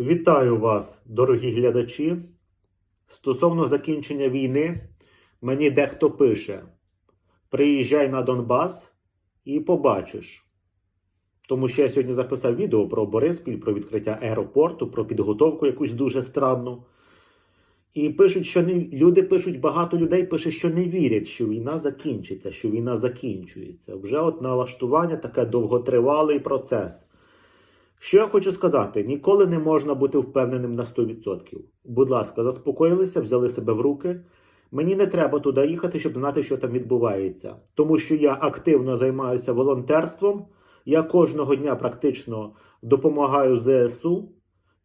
Вітаю вас, дорогі глядачі. Стосовно закінчення війни, мені дехто пише: приїжджай на Донбас і побачиш. Тому що я сьогодні записав відео про Бориспіль, про відкриття аеропорту, про підготовку якусь дуже странну. І пишуть, що не люди пишуть, багато людей пише, що не вірять, що війна закінчиться, що війна закінчується. Вже от налаштування таке довготривалий процес. Що я хочу сказати, ніколи не можна бути впевненим на 100%. Будь ласка, заспокоїлися, взяли себе в руки. Мені не треба туди їхати, щоб знати, що там відбувається. Тому що я активно займаюся волонтерством. Я кожного дня практично допомагаю ЗСУ.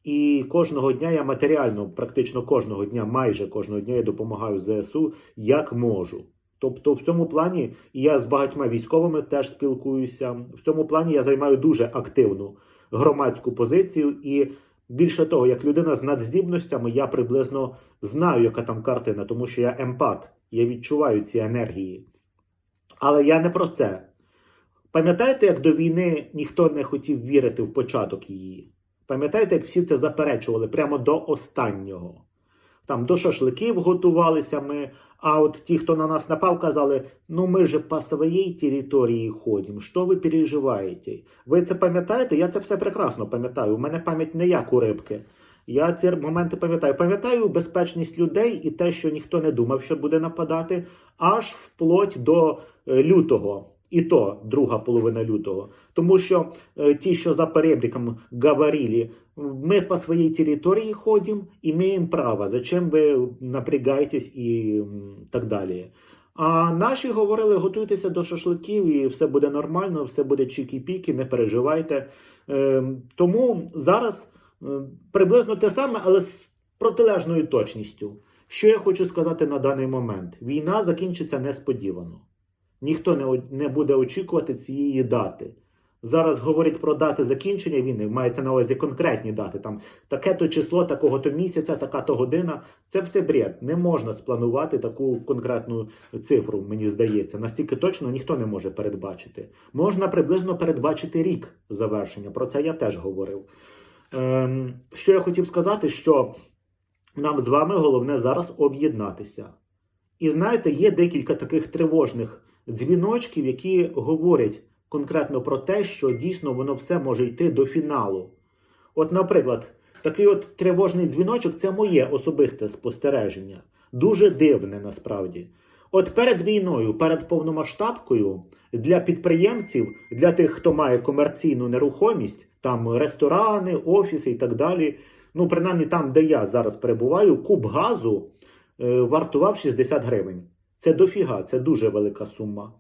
І кожного дня я матеріально, практично кожного дня, майже кожного дня я допомагаю ЗСУ як можу. Тобто, в цьому плані я з багатьма військовими теж спілкуюся. В цьому плані я займаю дуже активну громадську позицію. І більше того, як людина з надздібностями, я приблизно знаю, яка там картина, тому що я емпат, я відчуваю ці енергії. Але я не про це. Пам'ятаєте, як до війни ніхто не хотів вірити в початок її? Пам'ятаєте, як всі це заперечували прямо до останнього? Там до шашликів готувалися ми, а от ті, хто на нас напав, казали: ну ми же по своїй території ходимо, що ви переживаєте? Ви це пам'ятаєте? Я це все прекрасно пам'ятаю. У мене пам'ять не як у рибки. Я ці моменти пам'ятаю. Пам'ятаю безпечність людей і те, що ніхто не думав, що буде нападати, аж вплоть до е, лютого. І то друга половина лютого. Тому що е, ті, що за перебріком говорили, ми по своїй території ходимо, і маємо право, зачем ви напрягаєтесь і так далі. А наші говорили, готуйтеся до шашликів, і все буде нормально, все буде чікі-піки, не переживайте. Е, тому зараз е, приблизно те саме, але з протилежною точністю. Що я хочу сказати на даний момент? Війна закінчиться несподівано. Ніхто не, буде очікувати цієї дати. Зараз говорять про дати закінчення війни, мається на увазі конкретні дати. Там таке-то число, такого-то місяця, така-то година. Це все бред. Не можна спланувати таку конкретну цифру, мені здається. Настільки точно ніхто не може передбачити. Можна приблизно передбачити рік завершення. Про це я теж говорив. Ем, що я хотів сказати, що нам з вами головне зараз об'єднатися. І знаєте, є декілька таких тривожних дзвіночків, які говорять конкретно про те, що дійсно воно все може йти до фіналу. От, наприклад, такий от тривожний дзвіночок це моє особисте спостереження. Дуже дивне насправді. От перед війною, перед повномасштабкою, для підприємців, для тих, хто має комерційну нерухомість, там ресторани, офіси і так далі. Ну, принаймні там, де я зараз перебуваю, куб газу е, вартував 60 гривень. Це дофіга, це дуже велика сума.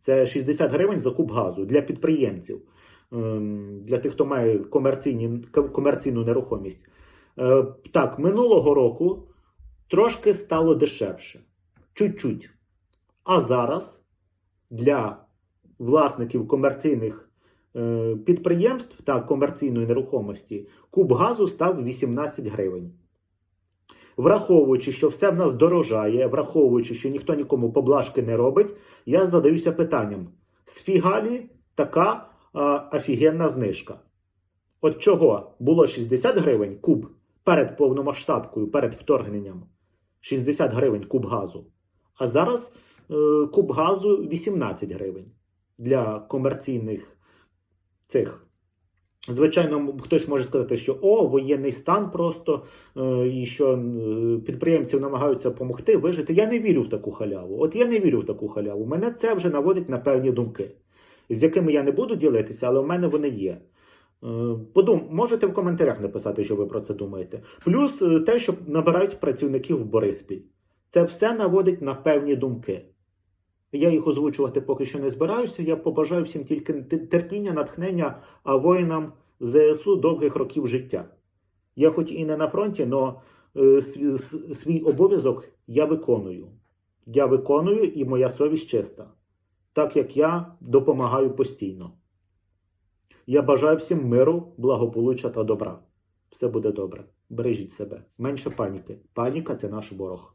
Це 60 гривень за куб газу для підприємців, ем, для тих, хто має комерційні, комерційну нерухомість. Е, Так, минулого року трошки стало дешевше. Чуть-чуть. А зараз для власників комерційних е, підприємств та комерційної нерухомості куб газу став 18 гривень. Враховуючи, що все в нас дорожає, враховуючи, що ніхто нікому поблажки не робить, я задаюся питанням: з фігалі така а, офігенна знижка. От чого було 60 гривень куб перед повномасштабкою, перед вторгненням, 60 гривень куб газу. А зараз е, куб газу 18 гривень для комерційних цих. Звичайно, хтось може сказати, що о, воєнний стан просто, е, і що підприємців намагаються допомогти вижити. Я не вірю в таку халяву. От я не вірю в таку халяву. Мене це вже наводить на певні думки, з якими я не буду ділитися, але в мене вони є. Е, Подум, можете в коментарях написати, що ви про це думаєте. Плюс е, те, що набирають працівників в Бориспіль. Це все наводить на певні думки. Я їх озвучувати поки що не збираюся. Я побажаю всім тільки терпіння, натхнення, а воїнам ЗСУ довгих років життя. Я хоч і не на фронті, але свій, обов'язок я виконую. Я виконую і моя совість чиста, так як я допомагаю постійно. Я бажаю всім миру, благополуччя та добра. Все буде добре. Бережіть себе. Менше паніки. Паніка це наш ворог.